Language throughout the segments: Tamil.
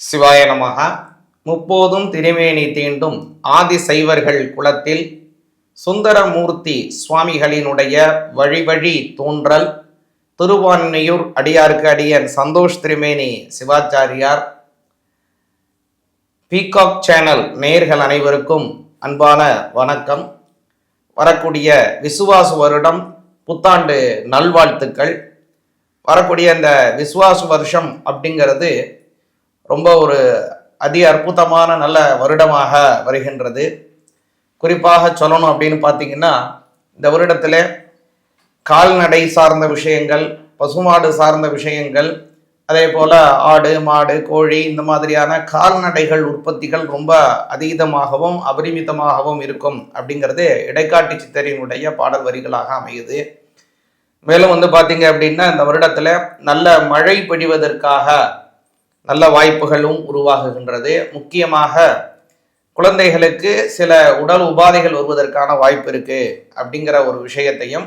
சிவாய நமக முப்போதும் திருமேனி தீண்டும் ஆதி சைவர்கள் குலத்தில் சுந்தரமூர்த்தி சுவாமிகளினுடைய வழிவழி தோன்றல் திருவான்மையூர் அடியாருக்கு அடியன் சந்தோஷ் திருமேனி சிவாச்சாரியார் பீகாக் சேனல் நேயர்கள் அனைவருக்கும் அன்பான வணக்கம். வரக்கூடிய விசுவாசு வருடம் புத்தாண்டு நல்வாழ்த்துக்கள். வரக்கூடிய இந்த விசுவாசு வருஷம் அப்படிங்கிறது ரொம்ப ஒரு அதி அற்புதமான நல்ல வருடமாக வருகின்றது. குறிப்பாக சொல்லணும் அப்படின்னு பார்த்தீங்கன்னா இந்த வருடத்தில் கால்நடை சார்ந்த விஷயங்கள் பசுமாடு சார்ந்த விஷயங்கள் அதே போல் ஆடு மாடு கோழி இந்த மாதிரியான கால்நடைகள் உற்பத்திகள் ரொம்ப அதீதமாகவும் அபரிமிதமாகவும் இருக்கும் அப்படிங்கிறது இடைக்காட்டு சித்தரினுடைய பாடல் வரிகளாக அமையுது. மேலும் வந்து பார்த்தீங்க அப்படின்னா இந்த வருடத்தில் நல்ல மழை பெய்வதற்காக நல்ல வாய்ப்புகளும் உருவாகுகின்றது. முக்கியமாக குழந்தைகளுக்கு சில உடல் உபாதைகள் வருவதற்கான வாய்ப்பு இருக்கு அப்படிங்கிற ஒரு விஷயத்தையும்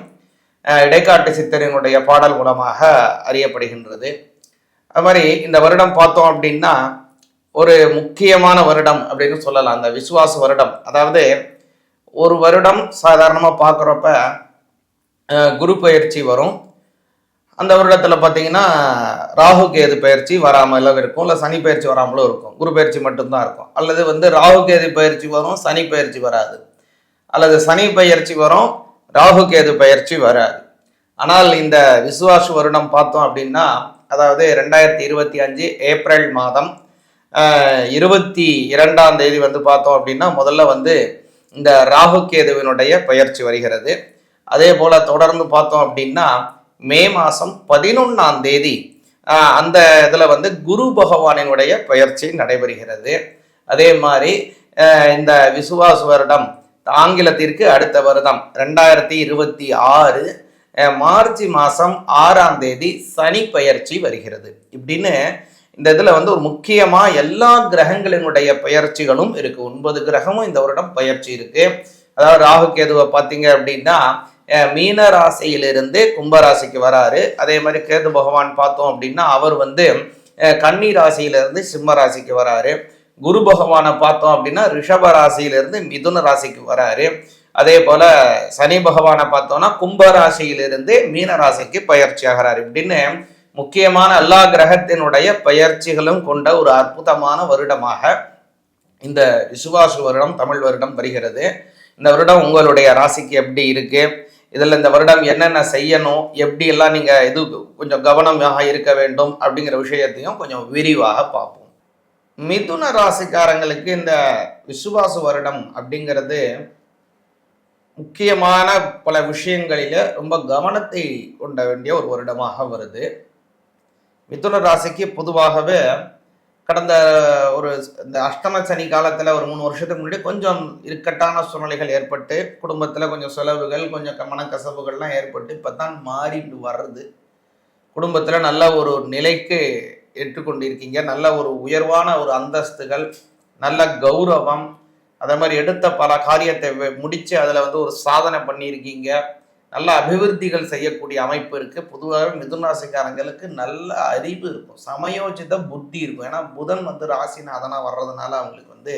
இடைக்காட்டு சித்தரினுடைய பாடல் மூலமாக அறியப்படுகின்றது. அது மாதிரி இந்த வருடம் பார்த்தோம் அப்படின்னா ஒரு முக்கியமான வருடம் அப்படின்னு சொல்லலாம். அந்த விசுவாச வருடம். அதாவது ஒரு வருடம் சாதாரணமாக பார்க்குறப்ப குரு பயிற்சி வரும். அந்த வருடத்தில் பார்த்தீங்கன்னா ராகு கேது பயிற்சி வராமலும் இருக்கும். இல்லை சனி பயிற்சி வராமலும் இருக்கும். குரு பயிற்சி மட்டும்தான் இருக்கும். அல்லது வந்து ராகு கேது பயிற்சி வரும் சனி பயிற்சி வராது. அல்லது சனி பயிற்சி வரும் ராகு கேது பயிற்சி வராது. ஆனால் இந்த விசுவாச வருடம் பார்த்தோம் அப்படின்னா அதாவது ரெண்டாயிரத்தி இருபத்தி அஞ்சு ஏப்ரல் மாதம் இருபத்தி இரண்டாம் தேதி வந்து பார்த்தோம் அப்படின்னா முதல்ல வந்து இந்த ராகு கேதுவினுடைய பயிற்சி வருகிறது. அதே போல் தொடர்ந்து பார்த்தோம் அப்படின்னா மே மாதம் பதினொன்றாம் தேதி அந்த இதில் வந்து குரு பகவானினுடைய பயிற்சி நடைபெறுகிறது. அதே மாதிரி இந்த விசுவாச வருடம் ஆங்கிலத்திற்கு அடுத்த வருடம் ரெண்டாயிரத்தி இருபத்தி ஆறு மார்ச் மாதம் ஆறாம் தேதி சனி பயிற்சி வருகிறது. இப்படின்னு இந்த இதில் வந்து ஒரு முக்கியமாக எல்லா கிரகங்களினுடைய பயிற்சிகளும் இருக்குது ஒன்பது கிரகமும் இந்த வருடம் பயிற்சி இருக்குது அதாவது ராகு கேதுவை பார்த்தீங்க அப்படின்னா மீன ராசியிலிருந்து கும்பராசிக்கு வராரு. அதே மாதிரி கேது பகவான் பார்த்தோம் அப்படின்னா அவர் வந்து கன்னி ராசியிலிருந்து சிம்ம ராசிக்கு வராரு. குரு பகவானை பார்த்தோம் அப்படின்னா ரிஷப ராசியிலிருந்து மிதுன ராசிக்கு வராரு. அதே போல சனி பகவானை பார்த்தோம்னா கும்ப ராசியிலிருந்து மீன ராசிக்கு பயிற்சி ஆகிறார். இப்படின்னு முக்கியமான எல்லா கிரகத்தினுடைய பயிற்சிகளும் கொண்ட ஒரு அற்புதமான வருடமாக இந்த விசுவாசு வருடம் தமிழ் வருடம் வருகிறது. இந்த வருடம் உங்களுடைய ராசிக்கு எப்படி இருக்குது இதில் இந்த வருடம் என்னென்ன செய்யணும் எப்படியெல்லாம் நீங்கள் இது கொஞ்சம் கவனமாக இருக்க வேண்டும் அப்படிங்கிற விஷயத்தையும் கொஞ்சம் விரிவாக பார்ப்போம். மிதுன ராசிக்காரங்களுக்கு இந்த விசுவாச வருடம் அப்படிங்கிறது முக்கியமான பல விஷயங்களில் ரொம்ப கவனத்தை கொண்ட வேண்டிய ஒரு வருடமாக வருது. மிதுன ராசிக்கு பொதுவாகவே கடந்த ஒரு இந்த அஷ்டம சனி காலத்தில் ஒரு மூணு வருஷத்துக்கு முன்னாடி கொஞ்சம் இருக்கட்டான சூழ்நிலைகள் ஏற்பட்டு குடும்பத்தில் கொஞ்சம் செலவுகள் கொஞ்சம் மனக்கசவுகள்லாம் ஏற்பட்டு இப்போ தான் மாறிட்டு வர்றது. குடும்பத்தில் நல்ல ஒரு நிலைக்கு ஏற்றுக்கொண்டிருக்கீங்க. நல்ல ஒரு உயர்வான ஒரு அந்தஸ்துகள் நல்ல கௌரவம். அதே மாதிரி எடுத்த பல காரியத்தை முடித்து அதில் வந்து ஒரு சாதனை பண்ணியிருக்கீங்க. நல்ல அபிவிருத்திகள் செய்யக்கூடிய அமைப்பு இருக்குது பொதுவாகவே மிதுனராசிக்காரங்களுக்கு நல்ல அறிவு இருக்கும். சமயோஜித புத்தி இருக்கும். ஏன்னா புதன் வந்து ராசிநாதனாக வர்றதுனால அவங்களுக்கு வந்து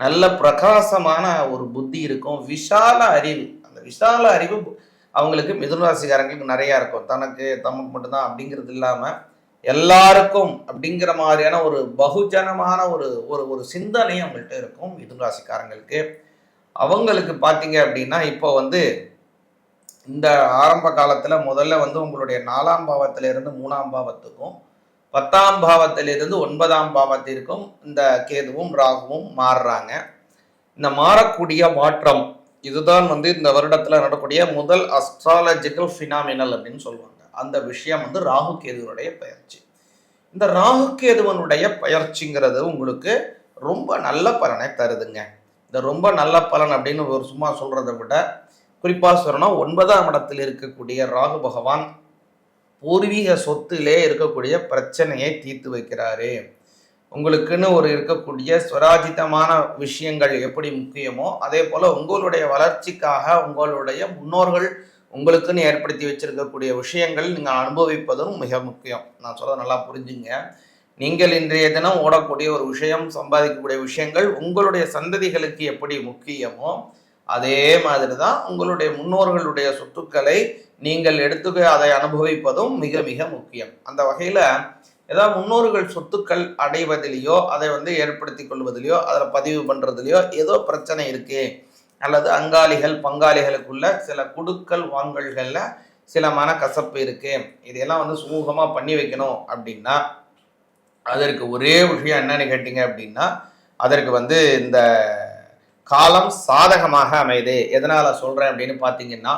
நல்ல பிரகாசமான ஒரு புத்தி இருக்கும். விஷால அறிவு. அந்த விஷால அறிவு அவங்களுக்கு மிதுனராசிக்காரங்களுக்கு நிறையா இருக்கும். தனக்கு தமக்கு மட்டும்தான் அப்படிங்கிறது இல்லாமல் எல்லாருக்கும் அப்படிங்கிற மாதிரியான ஒரு பகுஜனமான ஒரு ஒரு ஒரு சிந்தனை அவங்கள்ட்ட இருக்கும் மிதுனராசிக்காரங்களுக்கு. அவங்களுக்கு பார்த்தீங்க அப்படின்னா இப்போ வந்து இந்த ஆரம்ப காலத்தில் முதல்ல வந்து உங்களுடைய நாலாம் பாவத்திலிருந்து மூணாம் பாவத்துக்கும் பத்தாம் பாவத்திலிருந்து ஒன்பதாம் பாவத்திற்கும் இந்த கேதுவும் ராகுவும் மாறுறாங்க. இந்த மாறக்கூடிய மாற்றம் இதுதான் வந்து இந்த வருடத்தில் நடக்கூடிய முதல் அஸ்ட்ராலஜிக்கல் ஃபினாமினல் அப்படின்னு சொல்லுவாங்க. அந்த விஷயம் வந்து ராகு கேதுவனுடைய பயிற்சி. இந்த ராகு கேதுவனுடைய பயிற்சிங்கிறது உங்களுக்கு ரொம்ப நல்ல பலனை தருதுங்க. இந்த ரொம்ப நல்ல பலன் அப்படின்னு ஒரு சும்மா சொல்றதை விட குறிப்பாக சொல்லணும் ஒன்பதாம் இடத்தில் இருக்கக்கூடிய ராகு பகவான் பூர்வீக சொத்திலே இருக்கக்கூடிய பிரச்சனையை தீர்த்து வைக்கிறாரு. உங்களுக்குன்னு ஒரு இருக்கக்கூடிய ஸ்வராஜிதமான விஷயங்கள் எப்படி முக்கியமோ அதே போல உங்களுடைய வளர்ச்சிக்காக உங்களுடைய முன்னோர்கள் உங்களுக்குன்னு ஏற்படுத்தி வச்சிருக்கக்கூடிய விஷயங்கள் நீங்கள் அனுபவிப்பதும் மிக முக்கியம். நான் சொல்கிறது நல்லா புரிஞ்சுங்க. நீங்கள் இன்றைய தினம் ஓடக்கூடிய ஒரு விஷயம் சம்பாதிக்கக்கூடிய விஷயங்கள் உங்களுடைய சந்ததிகளுக்கு எப்படி முக்கியமோ அதே மாதிரி தான் உங்களுடைய முன்னோர்களுடைய சொத்துக்களை நீங்கள் எடுத்து அதை அனுபவிப்பதும் மிக மிக முக்கியம். அந்த வகையில் ஏதாவது முன்னோர்கள் சொத்துக்கள் அடைவதிலேயோ அதை வந்து ஏற்படுத்தி கொள்வதிலையோ அதில் பதிவு பண்ணுறதுலையோ ஏதோ பிரச்சனை இருக்குது அல்லது அங்காளிகள் பங்காளிகளுக்குள்ள சில குடுக்கல் வாங்கல்களில் சில மனக்கசப்பு இருக்கு. இதையெல்லாம் வந்து சுமூகமாக பண்ணி வைக்கணும் அப்படின்னா அதற்கு ஒரே விஷயம் என்னன்னு கேட்டிங்க அப்படின்னா அதற்கு வந்து இந்த காலம் சாதகமாக அமையுது. எதனால் சொல்கிறேன் அப்படின்னு பார்த்தீங்கன்னா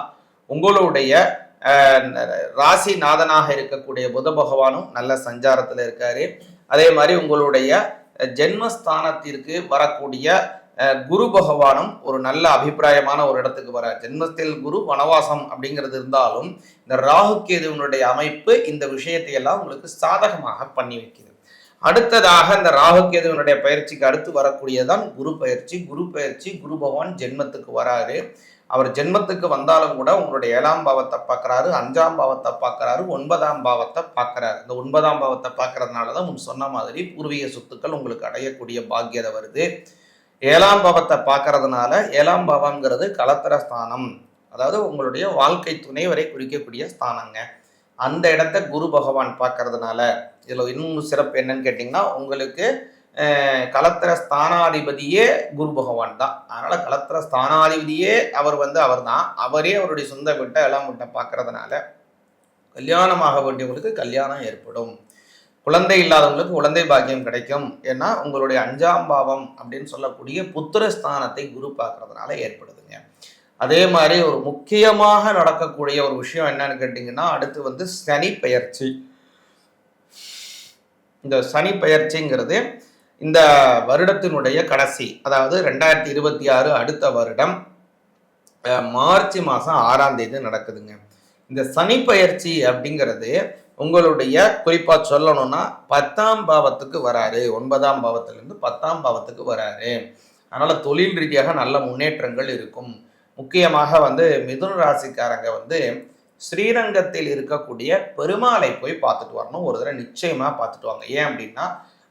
உங்களுடைய ராசி நாதனாக இருக்கக்கூடிய புத பகவானும் நல்ல சஞ்சாரத்தில் இருக்காரு. அதே மாதிரி உங்களுடைய ஜென்மஸ்தானத்திற்கு வரக்கூடிய குரு பகவானும் ஒரு நல்ல அபிப்பிராயமான ஒரு இடத்துக்கு வர ஜென்மத்தில் குரு வனவாசம் அப்படிங்கிறது இருந்தாலும் இந்த ராகு கேதுவனுடைய அமைப்பு இந்த விஷயத்தை எல்லாம் உங்களுக்கு சாதகமாக பண்ணி வைக்கிறது. அடுத்ததாக இந்த ராகுகேதுவனுடைய பயிற்சிக்கு அடுத்து வரக்கூடியதான் குரு பயிற்சி. குரு பயிற்சி குரு பகவான் ஜென்மத்துக்கு வராரு. அவர் ஜென்மத்துக்கு வந்தாலும் கூட உங்களுடைய ஏழாம் பாவத்தை பார்க்குறாரு அஞ்சாம் பாவத்தை பார்க்குறாரு ஒன்பதாம் பாவத்தை பார்க்குறாரு. இந்த ஒன்பதாம் பாவத்தை பார்க்கறதுனால தான் முன் சொன்ன மாதிரி பூர்வீக சொத்துக்கள் உங்களுக்கு அடையக்கூடிய பாக்கியதை வருது. ஏழாம் பாவத்தை பார்க்கறதுனால ஏழாம் பாவங்கிறது கலத்தர ஸ்தானம். அதாவது உங்களுடைய வாழ்க்கை துணை வரை குறிக்கக்கூடிய ஸ்தானங்க. அந்த இடத்த குரு பகவான் பார்க்கறதுனால. இதில் இன்னும் சிறப்பு என்னன்னு கேட்டிங்கன்னா உங்களுக்கு கலத்திர ஸ்தானாதிபதியே குரு பகவான் தான். அதனால் கலத்திர ஸ்தானாதிபதியே அவர் வந்து அவர் தான் அவரே அவருடைய சொந்த வீட்டை எல்லாம் வீட்டை பார்க்கறதுனால கல்யாணமாக வேண்டியவங்களுக்கு கல்யாணம் ஏற்படும். குழந்தை இல்லாதவங்களுக்கு குழந்தை பாக்கியம் கிடைக்கும். ஏன்னா உங்களுடைய அஞ்சாம் பாவம் அப்படின்னு சொல்லக்கூடிய புத்திர ஸ்தானத்தை குரு பார்க்கறதுனால ஏற்படுதுங்க. அதே மாதிரி ஒரு முக்கியமாக நடக்கக்கூடிய ஒரு விஷயம் என்னன்னு கேட்டிங்கன்னா அடுத்து வந்து சனி பெயர்ச்சி. இந்த சனி பெயர்ச்சிங்கிறது இந்த வருடத்தினுடைய கடைசி அதாவது ரெண்டாயிரத்தி இருபத்தி ஆறு அடுத்த வருடம் மார்ச் மாதம் ஆறாம் தேதி நடக்குதுங்க. இந்த சனி பயிற்சி அப்படிங்கிறது உங்களுடைய குறிப்பாக சொல்லணும்னா பத்தாம் பாவத்துக்கு வராரு. ஒன்பதாம் பாவத்திலேருந்து பத்தாம் பாவத்துக்கு வராரு. அதனால் தொழில் ரீதியாக நல்ல முன்னேற்றங்கள் இருக்கும். முக்கியமாக வந்து மிதுன ராசிக்காரங்க வந்து ஸ்ரீரங்கத்தில் இருக்கக்கூடிய பெருமாளை போய் பார்த்துட்டு வரணும். ஒரு தடவை நிச்சயமாக பார்த்துட்டு வாங்க. ஏன் அப்படின்னா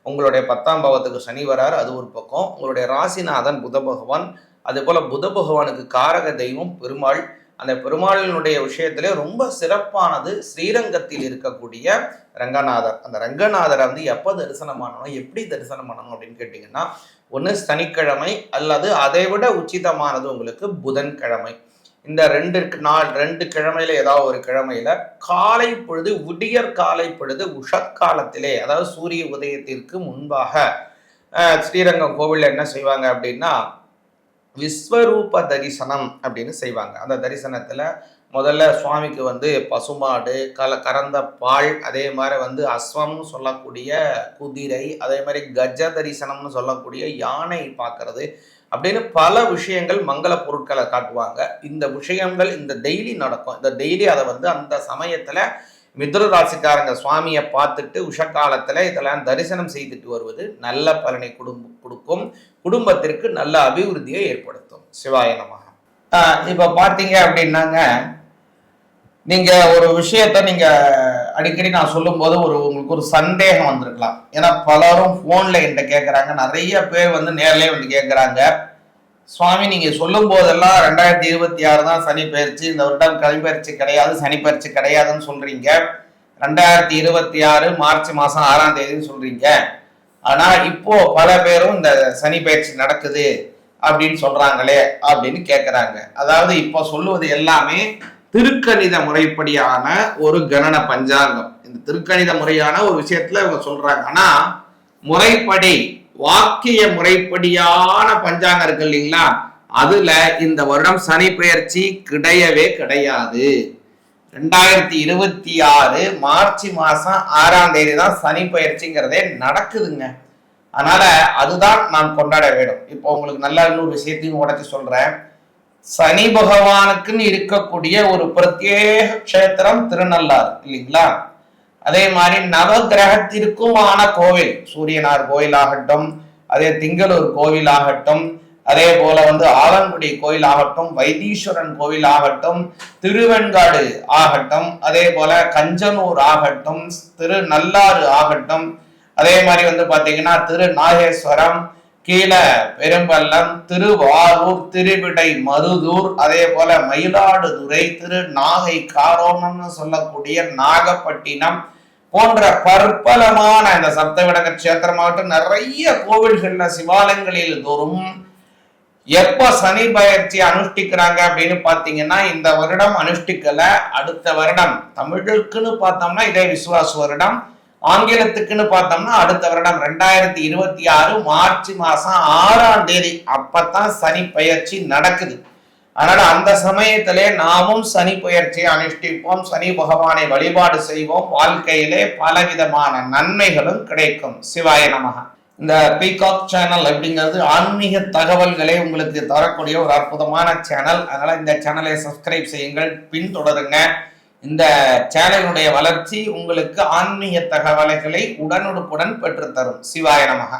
உங்களுடைய பத்தாம் பாவத்துக்கு சனி வராரு அது ஒரு பக்கம். உங்களுடைய ராசிநாதன் புத பகவான் அதே போல் புத பகவானுக்கு காரக தெய்வம் பெருமாள். அந்த பெருமாளினுடைய விஷயத்திலே ரொம்ப சிறப்பானது ஸ்ரீரங்கத்தில் இருக்கக்கூடிய ரங்கநாதர். அந்த ரங்கநாதரை வந்து எப்போ தரிசனம் பண்ணணும் எப்படி தரிசனம் பண்ணணும் அப்படின்னு கேட்டிங்கன்னா ஒன்று சனிக்கிழமை அல்லது அதை விட உச்சிதமானது உங்களுக்கு புதன்கிழமை. இந்த ரெண்டு நாள் ரெண்டு கிழமையில ஏதாவது ஒரு கிழமையில காலை பொழுது விடியற் காலை பொழுது உஷக்காலத்திலே அதாவது சூரிய உதயத்திற்கு முன்பாக ஸ்ரீரங்கம் கோவிலில் என்ன செய்வாங்க அப்படின்னா விஸ்வரூப தரிசனம் அப்படின்னு செய்வாங்க. அந்த தரிசனத்தில் முதல்ல சுவாமிக்கு வந்து பசுமாடு கல கறந்த பால் அதே மாதிரி வந்து அஸ்வம்னு சொல்லக்கூடிய குதிரை அதே மாதிரி கஜ தரிசனம்னு சொல்லக்கூடிய யானை பார்க்கறது அப்படின்னு பல விஷயங்கள் மங்கள பொருட்களை காட்டுவாங்க. இந்த விஷயங்கள் இந்த டெய்லி நடக்கும். இந்த டெய்லி அதை வந்து அந்த சமயத்தில் மித்ரராசிக்காரங்க சுவாமியை பார்த்துட்டு உஷக்காலத்தில் இதெல்லாம் தரிசனம் செய்துட்டு வருவது நல்ல பலனை குடும்ப கொடுக்கும். குடும்பத்திற்கு நல்ல அபிவிருத்தியை ஏற்படுத்தும். சிவாயனமாக இப்போ பார்த்தீங்க அப்படின்னாங்க நீங்கள் ஒரு விஷயத்த நீங்கள் அடிக்கடி நான் சொல்லும்போது ஒரு உங்களுக்கு ஒரு சந்தேகம் வந்திருக்கலாம். ஏன்னா பலரும் ஃபோனில் என்கிட்ட கேட்குறாங்க நிறைய பேர் வந்து நேரிலே வந்து கேட்குறாங்க சுவாமி நீங்கள் சொல்லும் போதெல்லாம் ரெண்டாயிரத்தி இருபத்தி ஆறு தான் சனி பயிற்சி. இந்த வருடம் பயிற்சி கிடையாது சனி பயிற்சி கிடையாதுன்னு சொல்கிறீங்க ரெண்டாயிரத்தி இருபத்தி ஆறு மார்ச் மாதம் ஆறாம் தேதின்னு சொல்கிறீங்க ஆனால் இப்போ பல பேரும் இந்த சனி பயிற்சி நடக்குது அப்படின்னு சொல்கிறாங்களே அப்படின்னு கேட்குறாங்க அதாவது இப்போ சொல்லுவது எல்லாமே திருக்கணித முறைப்படியான ஒரு கணன பஞ்சாங்கம். இந்த திருக்கணித முறையான ஒரு விஷயத்துல இவங்க சொல்றாங்க. ஆனா முறைப்படி வாக்கிய முறைப்படியான பஞ்சாங்கம் இருக்கு இல்லைங்களா? அதுல இந்த வருடம் சனி பெயர்ச்சி கிடையவே கிடையாது. ரெண்டாயிரத்தி இருபத்தி ஆறு மார்ச் மாசம் ஆறாம் தேதி தான் சனி பயிற்சிங்கிறதே நடக்குதுங்க. அதனால அதுதான் நாம் கொண்டாட வேண்டும். இப்போ உங்களுக்கு நல்ல இன்னொரு விஷயத்தையும் உடச்சி சொல்றேன். சனி பகவானுக்குன்னு இருக்கக்கூடிய ஒரு பிரத்யேக கஷேத்திரம் திருநள்ளாறு இல்லைங்களா? அதே மாதிரி நவ கிரகத்திற்குமான கோவில் சூரியனார் கோயில் ஆகட்டும் அதே திங்களூர் கோவில் ஆகட்டும் அதே போல வந்து ஆலங்குடி கோயில் ஆகட்டும் வைத்தீஸ்வரன் கோவில் ஆகட்டும் திருவெண்காடு ஆகட்டும் அதே போல கஞ்சனூர் ஆகட்டும் திருநள்ளாறு ஆகட்டும் அதே மாதிரி வந்து பாத்தீங்கன்னா திரு நாகேஸ்வரம் கீழே பெரும்பள்ளம் திருவாரூர் திருவிடை மருதூர் அதே போல மயிலாடுதுறை திரு நாகை காரோணம்னு சொல்லக்கூடிய நாகப்பட்டினம் போன்ற பற்பலமான இந்த சப்தவிடங்க கஷேத்திரமாகட்டும் நிறைய கோவில்கள்ல சிவாலயங்களில் தோறும் எப்ப சனி பயிற்சி அனுஷ்டிக்கிறாங்க அப்படின்னு பாத்தீங்கன்னா இந்த வருடம் அனுஷ்டிக்கல அடுத்த வருடம் தமிழுக்குன்னு பார்த்தோம்னா இதே விசுவாச வருடம். ஆங்கிலத்துக்குன்னு பார்த்தோம்னா அடுத்த வருடம் ரெண்டாயிரத்தி இருபத்தி ஆறு மார்ச் மாசம் ஆறாம் தேதி. அப்பத்தான் சனி பயிற்சி நடக்குது. அதனால அந்த சமயத்திலே நாமும் சனி பயிற்சியை அனுஷ்டிப்போம். சனி பகவானை வழிபாடு செய்வோம். வாழ்க்கையிலே பலவிதமான நன்மைகளும் கிடைக்கும். சிவாய நமக இந்த பீகாக் சேனல் அப்படிங்கிறது ஆன்மீக தகவல்களை உங்களுக்கு தரக்கூடிய ஒரு அற்புதமான சேனல் அதனால இந்த சேனலை சப்ஸ்கிரைப் செய்யுங்கள். பின்தொடருங்க. இந்த சேனலுடைய வளர்ச்சி உங்களுக்கு ஆன்மீக தகவல்களை உடனுக்குடன் பெற்றுத்தரும். சிவாய நமகா.